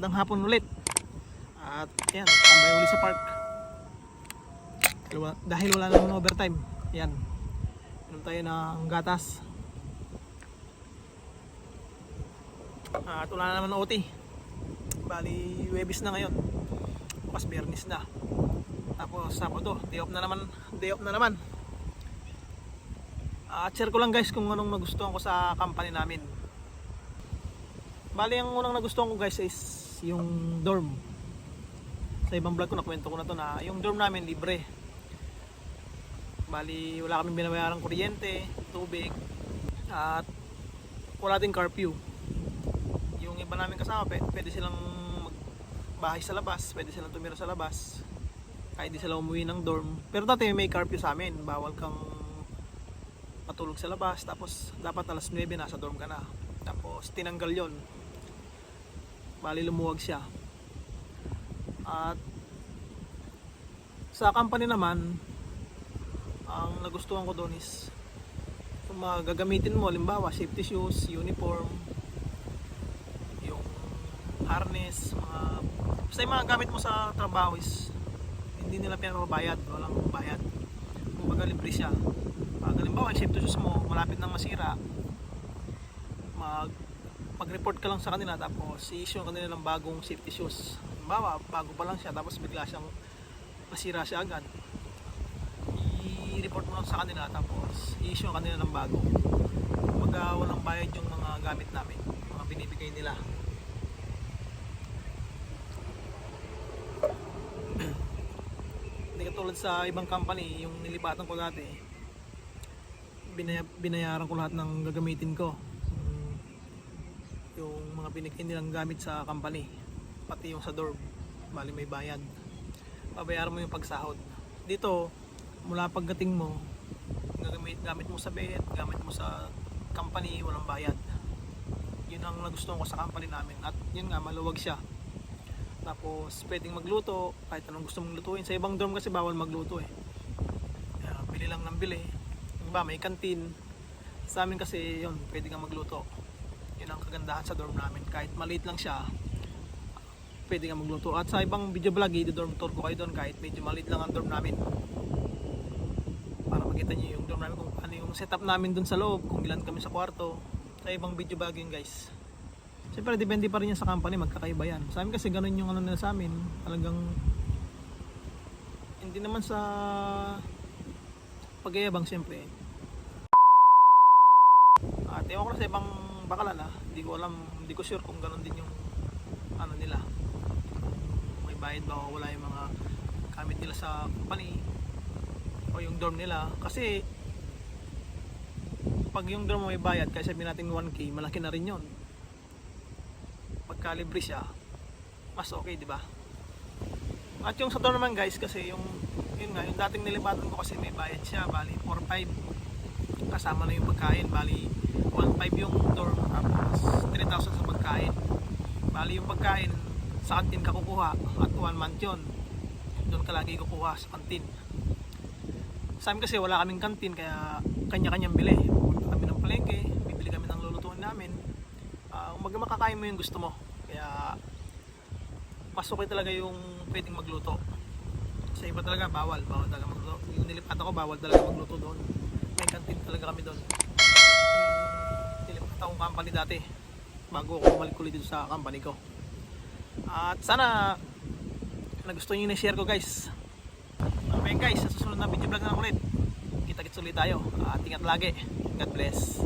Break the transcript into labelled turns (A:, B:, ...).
A: hapon ulit. At yan, tambay ulit sa park. Dahil wala, naman overtime. Yan. Inom tayo ng gatas. At wala na naman OT. Bali, Webis na ngayon. Bukas Biyernes na. Tapos Sabado, day off na naman. Day off na naman. At share ko lang guys kung anong nagustuhan ko sa company namin. Bali, ang unang nagustuhan ko guys is yung dorm. Sa ibang vlog ko nakwento ko na to na yung dorm namin libre. Bali, wala kaming binabayarang kuryente, tubig, at wala din curfew. Yung iba namin kasama, pwede, silang magbahay sa labas, pwede silang tumira sa labas. Kahit di sila umuwi ng dorm. Pero dati may curfew sa amin, bawal kang matulog sa labas, tapos dapat alas 9 nasa dorm ka na. Tapos tinanggal yon Bali lumuwag siya. At sa company naman, ang nagustuhan ko doon is yung mga gagamitin mo, limbawa safety shoes, uniform, yung harness, mga basta yung mga gamit mo sa trabaho is hindi nila pinapabayad, walang bayad. Kumbaga libre siya. Pag halimbawa yung safety shoes mo, malapit nang masira, mag mag-report ka lang sa kanila tapos i-issue ka nila ng bagong safety shoes. Halimbawa, bago pa lang siya tapos bigla siyang masira siya agad. I-report mo sa kanila tapos i-issue ka nila ng bago. Kumbaga walang bayad yung mga gamit namin, mga binibigay nila. Hindi katulad sa ibang company, yung nilipatan ko dati, binaya- binayaran ko lahat ng gagamitin ko. Yung mga binigay nilang gamit sa company, pati yung sa dorm, bali may bayad. Babayaran mo yung pagsahod. Dito, mula pagdating mo, gagamit gamit mo sa bed, gamit mo sa company, walang bayad. Yun ang nagustuhan ko sa company namin. At yun nga, maluwag siya. Tapos, pwedeng magluto, kahit anong gusto mong lutuin. Sa ibang dorm kasi bawal magluto eh. Kaya, bili lang ng bili. Yung ba, may kantin. Sa amin kasi, yun, pwede kang magluto. Yun ang kagandahan sa dorm namin. Kahit maliit lang siya, pwede kang magluto. At sa ibang video vlog, i-dorm tour ko kayo doon kahit medyo maliit lang ang dorm namin. Para makita nyo yung dorm namin kung ano yung setup namin doon sa loob, kung ilan kami sa kwarto. Sa ibang video vlog yun guys. Siyempre, depende pa rin yan sa company, magkakaiba yan. Sa amin kasi ganun yung ano nila sa amin. Talagang, hindi naman sa pagyayabang siyempre. At ewan ko na sa ibang bakalan ah. Hindi ko alam, hindi ko sure kung ganun din yung ano nila. May bayad ba o wala yung mga gamit nila sa company o yung dorm nila. Kasi pag yung dorm may bayad, kaya sabihin natin 1k, malaki na rin yun. Pagka libre siya, mas okay, di ba? At yung sa dorm naman guys, kasi yung yun nga, yung dating nilipatan ko kasi may bayad siya, bali 4-5 kasama na yung pagkain, bali 1.5 yung dorm tapos 3,000 sa pagkain. Bali yung pagkain sa kantin ka kukuha at 1 month yun. Doon ka lagi kukuha sa kantin. Sa amin kasi wala kaming kantin kaya kanya-kanyang bili. Pupunta kami ng palengke, bibili kami ng lulutuin namin. Uh, umaga makakain mo yung gusto mo. Kaya mas okay talaga yung pwedeng magluto. Sa iba talaga bawal, bawal talaga magluto. Yung nilipatan ko bawal talaga magluto doon. Kantin talaga kami doon. Nilipat akong company dati bago ako bumalik ulit dito sa company ko. At sana nagustuhan nyo yung na-share ko guys. Okay guys, sa susunod na video vlog na ulit. Kita-kits ulit tayo. At ingat lagi. God bless.